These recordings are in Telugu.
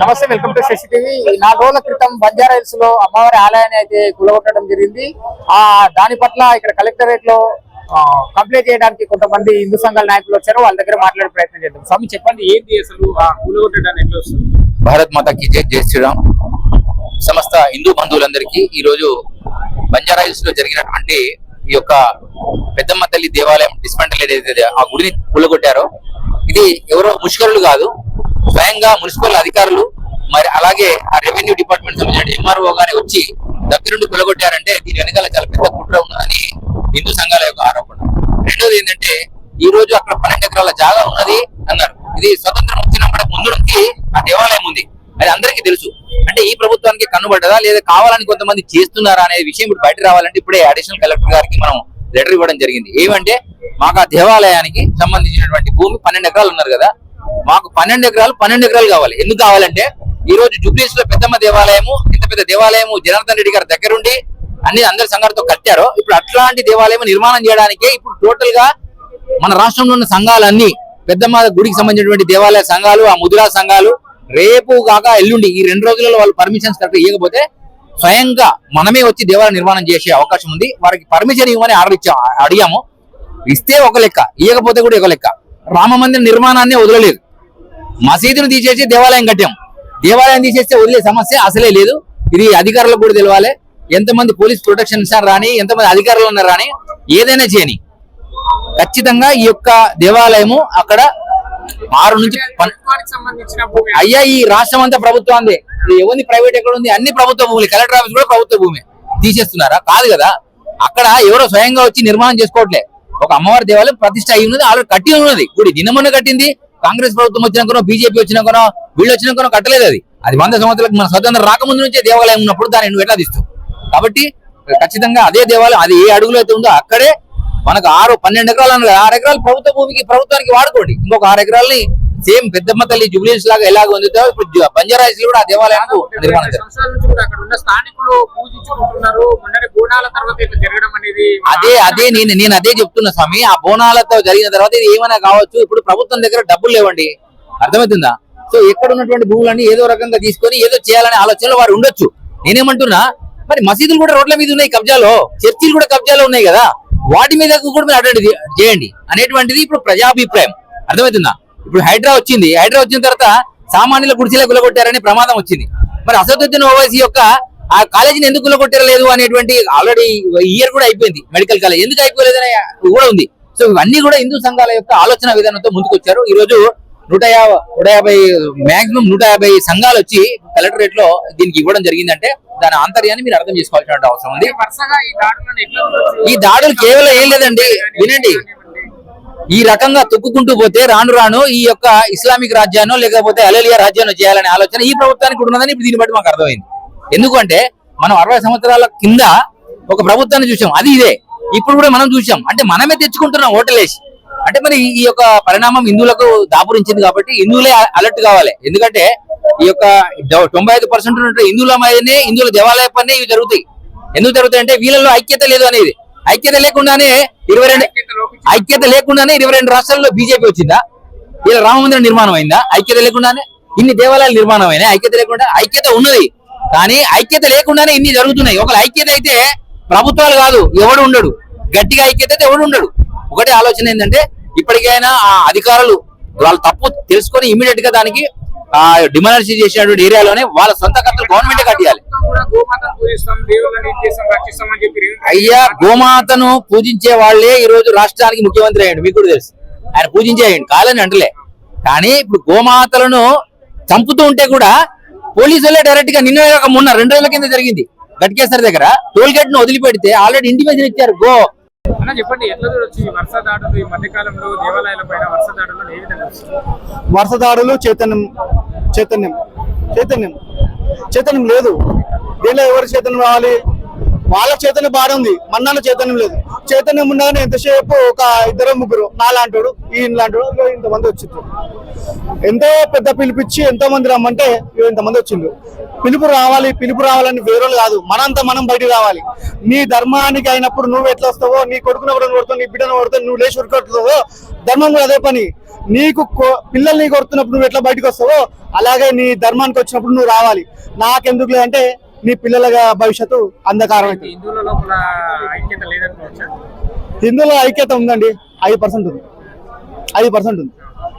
నమస్తే వెల్కమ్ టు శశి టీవీ నాలుగు రోజుల క్రితం బంజారా హిల్స్లో అమ్మవారి ఆలయాన్ని అయితే కూలగొట్టడం జరిగింది. ఆ దాని పట్ల ఇక్కడ కలెక్టరేట్లో కంప్లైంట్ చేయడానికి కొంతమంది హిందూ సంఘాల నాయకులు వచ్చారు. వాళ్ళ దగ్గర మాట్లాడే ప్రయత్నం చేద్దాం. స్వామి చెప్పండి ఏంటి అసలు ఆ కూలగొట్టడానికి ఎట్లా వస్తుంది? భారత్ మాతకి జై జై శ్రీరామ్. సమస్త హిందూ బంధువులందరికీ ఈ రోజు బంజారా హిల్స్లో జరిగినటువంటి ఈ యొక్క పెద్దమ్మ తల్లి దేవాలయం డిస్మెంటల్ ఏదైతే ఆ గుడిని కూలగొట్టారో ఇది ఎవరో ముష్కరులు కాదు స్వయంగా మున్సిపల్ అధికారులు మరి అలాగే ఆ రెవెన్యూ డిపార్ట్మెంట్ సంబంధించిన ఎంఆర్ఓ గానే వచ్చి దగ్గరుండి కొలగొట్టారంటే దీని వెనకాల చాలా పెద్ద కుట్ర ఉన్నదని హిందూ సంఘాల యొక్క ఆరోపణ. రెండోది ఏంటంటే ఈ రోజు అక్కడ పన్నెండు ఎకరాల జాగా ఉన్నది అన్నారు. ఇది స్వతంత్రం వచ్చిన ముందు నుంచి ఆ దేవాలయం ఉంది. అది అందరికీ తెలుసు. అంటే ఈ ప్రభుత్వానికి కన్నుబడ్డదా లేదా కావాలని కొంతమంది చేస్తున్నారా అనే విషయం ఇప్పుడు బయట రావాలంటే ఇప్పుడే అడిషనల్ కలెక్టర్ గారికి మనం లెటర్ ఇవ్వడం జరిగింది. ఏమంటే మాకు ఆ దేవాలయానికి సంబంధించినటువంటి భూమి పన్నెండు ఎకరాలు ఉన్నారు కదా మాకు పన్నెండు ఎకరాలు పన్నెండు ఎకరాలు కావాలి. ఎందుకు కావాలంటే ఈ రోజు జుబ్లీస్లో పెద్దమ్మ దేవాలయము ఇంత పెద్ద దేవాలయము జనార్దన్ రెడ్డి గారి దగ్గరుండి అన్ని అందరి సంఘాలతో కట్టారు. ఇప్పుడు అట్లాంటి దేవాలయం నిర్మాణం చేయడానికే ఇప్పుడు టోటల్గా మన రాష్ట్రంలో ఉన్న సంఘాలన్నీ పెద్దమ్మ గుడికి సంబంధించినటువంటి దేవాలయ సంఘాలు ఆ ముదురా సంఘాలు రేపు కాక ఎల్లుండి ఈ రెండు రోజులలో వాళ్ళు పర్మిషన్స్ కరెక్ట్ ఇవ్వకపోతే స్వయంగా మనమే వచ్చి దేవాలయ నిర్మాణం చేసే అవకాశం ఉంది. వారికి పర్మిషన్ ఇవ్వమని ఆర్డర్ ఇచ్చా అడిగాము. ఇస్తే ఒక లెక్క ఇవ్వకపోతే కూడా ఒక లెక్క. రామ మందిర నిర్మాణాన్ని వదలలేదు. మసీదును తీసేసి దేవాలయం కట్టాం. దేవాలయం తీసేస్తే వదిలే సమస్య అసలే లేదు. ఇది అధికారులకు కూడా తెలవాలి. ఎంతమంది పోలీస్ ప్రొటెక్షన్ ఇస్తారు రాని ఎంతమంది అధికారులు ఉన్నారు రాని ఏదైనా చేయని. ఖచ్చితంగా ఈ యొక్క దేవాలయము అక్కడ ఆరు నుంచి అయ్యా ఈ రాష్ట్రం అంతా ప్రభుత్వాన్ని ఎవరిది? ప్రైవేట్ ఎక్కడ ఉంది? అన్ని ప్రభుత్వ భూములు. కలెక్టర్ ఆఫీస్ కూడా ప్రభుత్వ భూమి. తీసేస్తున్నారా? కాదు కదా. అక్కడ ఎవరో స్వయంగా వచ్చి నిర్మాణం చేసుకోవట్లే. ఒక అమ్మవారి దేవాలయం ప్రతిష్ట అయి ఉన్నది ఆల్రెడీ కట్టి ఉన్నది. గుడి నిన్న కట్టింది కాంగ్రెస్ ప్రభుత్వం వచ్చినాకనో బీజేపీ వచ్చినాకనో వీళ్ళు వచ్చినాకనో కట్టలేదు అది. అది వంద సంవత్సరాలకు మన స్వతంత్రం రాకముందు నుంచే దేవాలయం ఉన్నప్పుడు దాన్ని నువ్వు ఎట్లా తీస్తావు? కాబట్టి ఖచ్చితంగా అదే దేవాలయం అది ఏ అడుగులో అయితే ఉందో అక్కడే మనకు ఆరు పన్నెండు ఎకరాలు అన్నారు ఆరు ఎకరాలు ప్రభుత్వ భూమికి ప్రభుత్వానికి వాడుకోండి. ఇంకొక ఆరు ఎకరాలని సేమ్ పెద్దమ్మ తల్లి జుబ్లీస్ లాగా ఎలాగ ఉందో ఇప్పుడు బంజారాయిస్ కూడా ఆ దేవాలయానికి నిర్మాణం అదే అదే నేను నేను అదే చెప్తున్నా స్వామి. ఆ బోనాలతో జరిగిన తర్వాత ఇది ఏమైనా కావచ్చు? ఇప్పుడు ప్రభుత్వం దగ్గర డబ్బులు లేవండి. అర్థమవుతుందా? సో ఎక్కడ ఉన్నటువంటి భూములన్నీ ఏదో రకంగా తీసుకొని ఏదో చేయాలనే ఆలోచనలో వారు ఉండొచ్చు. నేనేమంటున్నా మరి మసీదులు కూడా రోడ్ల మీద ఉన్నాయి కబ్జాలో. చర్చిలు కూడా కబ్జాలో ఉన్నాయి కదా. వాటి మీద కూడా మీరు అటెండ్ చేయండి. అనేటువంటిది ఇప్పుడు ప్రజాభిప్రాయం. అర్థమవుతుందా? ఇప్పుడు హైడ్రా వచ్చింది. హైడ్రా వచ్చిన తర్వాత సామాన్యుల గుడిసెలే గులగొట్టారనే ప్రమాదం వచ్చింది. మరి అసదుద్దీన్ ఓవైసీ యొక్క ఆ కాలేజీని ఎందుకు గులగొట్టలేదు అనేటువంటి ఆల్రెడీ ఇయర్ కూడా అయిపోయింది మెడికల్ కాలేజ్ ఎందుకు అయిపోలేదు అనే కూడా ఉంది. సో ఇవన్నీ కూడా హిందూ సంఘాల యొక్క ఆలోచన విధానంతో ముందుకొచ్చారు. ఈ రోజు నూట యాభై నూట యాభై మాక్సిమం నూట యాభై సంఘాలు వచ్చి కలెక్టరేట్లో దీనికి ఇవ్వడం జరిగిందంటే దాని ఆంతర్యాన్ని మీరు అర్థం చేసుకోవాల్సిన అవసరం ఉంది. ఈ దాడులు కేవలం ఏం లేదండి. వినండి. ఈ రకంగా తొక్కుకుంటూ పోతే రాను రాను ఈ యొక్క ఇస్లామిక్ రాజ్యాన్ని లేకపోతే అలేలియా రాజ్యాన్ని చేయాలనే ఆలోచన ఈ ప్రభుత్వానికి ఉన్నదని ఇప్పుడు దీన్ని బట్టి మాకు అర్థమైంది. ఎందుకంటే మనం అరవై సంవత్సరాల కింద ఒక ప్రభుత్వాన్ని చూసాం. అది ఇదే. ఇప్పుడు కూడా మనం చూసాం. అంటే మనమే తెచ్చుకుంటున్నాం ఓటలేసి. అంటే మరి ఈ యొక్క పరిణామం హిందువులకు దాపురించింది కాబట్టి హిందువులే అలర్ట్ కావాలి. ఎందుకంటే ఈ యొక్క తొంభై ఐదు పర్సెంట్ హిందువుల మీదనే హిందువుల దేవాలయ పనే ఇవి జరుగుతాయి. ఎందుకు జరుగుతాయి అంటే వీళ్ళలో ఐక్యత లేదు అనేది. ఐక్యత లేకుండానే ఇరవై రెండు ఐక్యత లేకుండానే ఇరవై రెండు రాష్ట్రాల్లో బీజేపీ వచ్చిందా? ఇలా రామ మందిరం నిర్మాణం అయిందా ఐక్యత లేకుండానే? ఇన్ని దేవాలయాలు నిర్మాణం అయినాయి ఐక్యత లేకుండా ఐక్యత ఉన్నది. కానీ ఐక్యత లేకుండానే ఇన్ని జరుగుతున్నాయి. ఒకవేళ ఐక్యత అయితే ప్రభుత్వాలు కాదు ఎవడు ఉండడు. గట్టిగా ఐక్యత అయితే ఎవడు ఉండడు. ఒకటే ఆలోచన ఏంటంటే ఇప్పటికైనా ఆ అధికారులు వాళ్ళు తప్పు తెలుసుకొని ఇమీడియట్గా దానికి ఆ డిమాలిష్ చేసినటువంటి ఏరియాలోనే వాళ్ళ సొంత ఖర్చులు గవర్నమెంట్ కట్టియాలి. అయ్యా గోమాతను పూజించే వాళ్ళే ఈ రోజు రాష్ట్రానికి ముఖ్యమంత్రి అయ్యాడు. మీకు కూడా తెలుసు. ఆయన పూజించే అయ్యండి కాలని అంటలే. కానీ ఇప్పుడు గోమాతలను చంపుతూ ఉంటే కూడా పోలీసులే డైరెక్ట్గా నిన్న కాక మొన్న రెండు రోజుల కింద జరిగింది. గట్కేసర్ దగ్గర టోల్ గేట్ను వదిలిపెడితే ఆల్రెడీ ఇంటిమేషన్ ఇచ్చారు. గో అన్న చెప్పండి ఎట్లా చూడొచ్చు ఈ వరుస దాడులు? ఈ మధ్యకాలంలో దేవాలయాల పైన వరుస దాడులు ఏ విధంగా చైతన్యం చైతన్యం చైతన్యం చైతన్యం లేదు. దీనిలో ఎవరి చైతన్యం రావాలి? వాళ్ళ చైతన్యం బాగా ఉంది మన్నాళ్ళ చైతన్యం లేదు. చైతన్యం ఉండగానే ఎంతసేపు ఒక ఇద్దరు ముగ్గురు నాలాంటోడు ఈయన లాంటోడు ఇంతమంది వచ్చిండ్రు. ఎంతో పెద్ద పిలిపిచ్చి ఎంతో మంది రమ్మంటే ఇంతమంది వచ్చిండ్రు. పిలుపు రావాలి పిలుపు రావాలని వేరే కాదు. మనంతా మనం బయటికి రావాలి. నీ ధర్మానికి అయినప్పుడు నువ్వు ఎట్లా వస్తావో నీ కొడుకుని ఎవరైనా కొడుతావు నీ బిడ్డను కొడుతావు నువ్వు లేచి ఉరికొడుతావో ధర్మం కూడా అదే పని. నీకు పిల్లల్ని కొడుతున్నప్పుడు నువ్వు ఎట్లా బయటకు వస్తావో అలాగే నీ ధర్మానికి వచ్చినప్పుడు నువ్వు రావాలి. నాకెందుకు లేదంటే నీ పిల్లల భవిష్యత్తు అంధకారం హిందువుల ఐక్యత ఉందండి. ఐదు పర్సెంట్ ఉంది. ఐదు పర్సెంట్ ఉంది.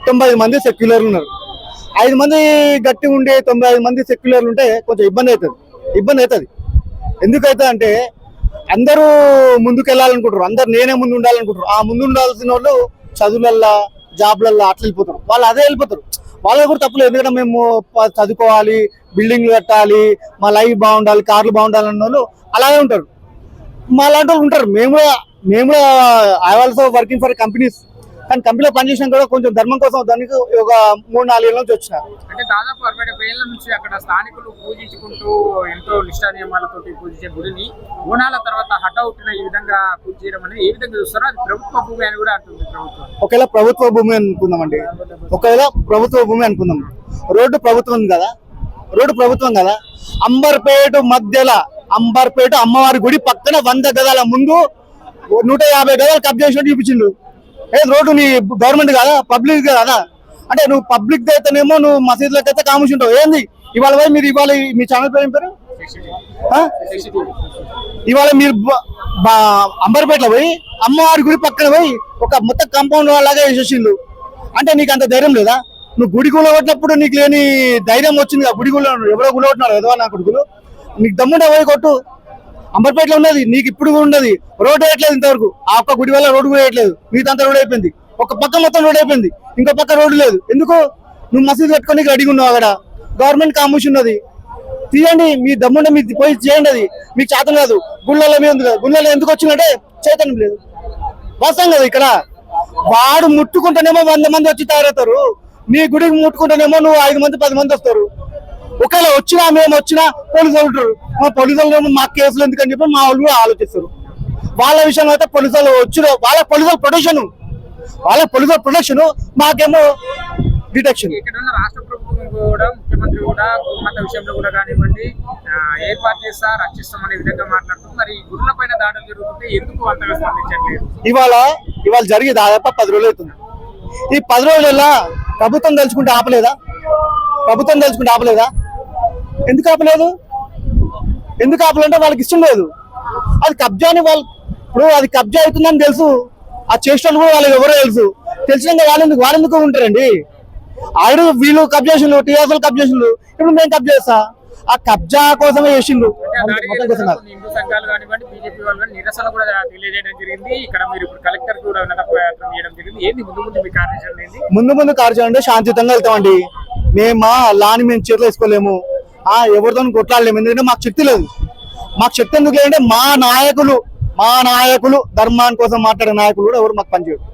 తొంభై ఐదు మంది సెక్యులర్లు ఉన్నారు. ఐదు మంది గట్టి ఉండే తొంభై ఐదు మంది సెక్యులర్లు ఉంటే కొంచెం ఇబ్బంది అవుతుంది. ఇబ్బంది అవుతుంది. ఎందుకైతే అంటే అందరూ ముందుకు వెళ్ళాలనుకుంటారు అందరు నేనే ముందు ఉండాలనుకుంటారు ఆ ముందు ఉండాల్సిన వాళ్ళు చదువులల్లా జాబ్లలో అట్లా వెళ్ళిపోతారు. వాళ్ళు అదే వెళ్ళిపోతారు. వాళ్ళకి కూడా తప్పులేదు. ఎందుకంటే మేము చదువుకోవాలి బిల్డింగ్లు కట్టాలి మా లైఫ్ బాగుండాలి కార్లు బాగుండాలి అన్న వాళ్ళు అలాగే ఉంటారు. మా లాంటి వాళ్ళు ఉంటారు. మేము కూడా మేము కూడా I also working for companies కానీ కంపెనీలో పనిచేసినా కూడా కొంచెం ధర్మం కోసం దానికి ఒక మూడు నాలుగు ఏళ్ళ నుంచి వచ్చిన. అంటే దాదాపు అరవై డెబ్బై ఏళ్ళ నుంచి అక్కడ స్థానికులు పూజించుకుంటూ ఎంతో నిష్టా నియమాలతో పూజించే గుడిని ఓనాల తర్వాత హఠౌట్న ఈ విధంగా పూజ చేయడం అనేది ఏ విధంగా చూస్తారో అది ప్రభుత్వ భూమి అని కూడా అంటుంది ప్రభుత్వం. ఒకవేళ ప్రభుత్వ భూమి అనుకుందామండి. ఒకవేళ ప్రభుత్వ భూమి అనుకుందాం. రోడ్డు ప్రభుత్వం కదా? రోడ్డు ప్రభుత్వం కదా? అంబర్పేట మధ్యలో అంబర్పేట అమ్మవారి గుడి పక్కన వంద గదాల ముందు నూట యాభై గదాలు కబ్జా చేసినట్టు చూపించిండు. ఏ రోడ్డు నీ గవర్నమెంట్ కాదా? పబ్లిక్ కాదా? అంటే నువ్వు పబ్లిక్ అయితేనేమో నువ్వు మసీదులకు అయితే కాముషి ఉంటావు ఏంది? ఇవాళ పోయి మీరు ఇవాళ మీ ఛానల్ పేరు ఏం పేరు? ఇవాళ మీరు అంబర్పేటలో పోయి అమ్మవారి గుడి పక్కన పోయి ఒక మొత్తం కాంపౌండ్ లాగా వేసేసిండు అంటే నీకు అంత ధైర్యం లేదా? నువ్వు గుడి కొట్టినప్పుడు నీకు లేని ధైర్యం వచ్చింది గుడి గుళ్ళో ఎవరో గుడి కొట్టినారు ఏదో నా కొడుకులు. నీకు దమ్ముండే పోయి కొట్టు. అంబర్పేటలో ఉన్నది నీకు ఇప్పుడు కూడా ఉన్నది. రోడ్ వేయట్లేదు ఇంతవరకు. ఆ ఒక్క గుడి వల్ల రోడ్డు కూడా వేయట్లేదు. మిగతా అంతా రోడ్ అయిపోయింది. ఒక పక్క మొత్తం రోడ్ అయిపోయింది. ఇంకో పక్క రోడ్డు లేదు. ఎందుకు? నువ్వు మసీదు కట్టుకొని రెడీగా ఉన్నావు అక్కడ. గవర్నమెంట్ కాముషి ఉన్నది. తీయండి మీ దమ్ముండే మీరు పోయి చేయండి అది. మీకు చేతం కాదు. గుళ్ళలో మీద ఉంది కదా. గుళ్ళలో ఎందుకు వచ్చిందంటే చైతన్యం లేదు. వాస్తవం కదా ఇక్కడ. వాడు ముట్టుకుంటేనేమో వంద మంది వచ్చి తయారవుతారు. నీ గుడికి ముట్టుకుంటేనేమో నువ్వు ఐదు మంది పది మంది వస్తారు. ఒకవేళ వచ్చినా మేము వచ్చినా పోలీసులు ఉంటారు. మా పోలీసులు ఏమో మా కేసులు ఎందుకని చెప్పి మా వాళ్ళు కూడా ఆలోచిస్తారు. వాళ్ళ విషయంలో అయితే పోలీసులు వచ్చిన వాళ్ళ పోలీసుల ప్రొటెక్షన్ వాళ్ళ పోలీసుల ప్రొటెక్షన్ మాకేమో డిటెక్షన్ రాష్ట్ర ప్రభుత్వం కూడా ముఖ్యమంత్రి కూడా విషయంలో కూడా కానివ్వండి ఏర్పాటు చేస్తా రక్షిస్తాం అనే విధంగా మాట్లాడుతూ మరి గురుల పైన దాడులు జరుగుతుంటే ఎందుకు అంతగా స్పందించట్లేదు? ఇవాళ ఇవాళ జరిగి దాదాపు పది రోజులు అవుతుంది. ఈ పది రోజులలో ప్రభుత్వం తలుచుకుంటే ఆపలేదా? ప్రభుత్వం తలుచుకుంటే ఆపలేదా? ఎందుకు ఆపలేదు? ఎందుకు ఆపలంటే వాళ్ళకి ఇష్టం లేదు. అది కబ్జాని వాళ్ళు ఇప్పుడు అది కబ్జా అవుతుందని తెలుసు. ఆ చేసిన కూడా వాళ్ళకి ఎవరో తెలుసు. తెలిసినాక వాళ్ళెందుకు వాళ్ళెందుకు ఉంటారండి? ఆడు వీళ్ళు కబ్జా చేసిండు టీఆర్ఎస్ కబ్జా చేసిండు. ఇప్పుడు మేము కబ్జా చేస్తా. ఆ కబ్జా కోసమే చేసిండు. వాళ్ళు ముందు ముందు కార్యాచరణ శాంతియుతంగా వెళ్తామండి. మేము మా లాని మేము చేతిలో వేసుకోలేము. ఆ ఎవరితో కొట్లాడలేము. ఎందుకంటే మాకు శక్తి లేదు. మాకు శక్తి ఎందుకు లేదంటే మా నాయకులు మా నాయకులు ధర్మాని కోసం మాట్లాడే నాయకులు కూడా ఎవరు మాకు పనిచేయరు.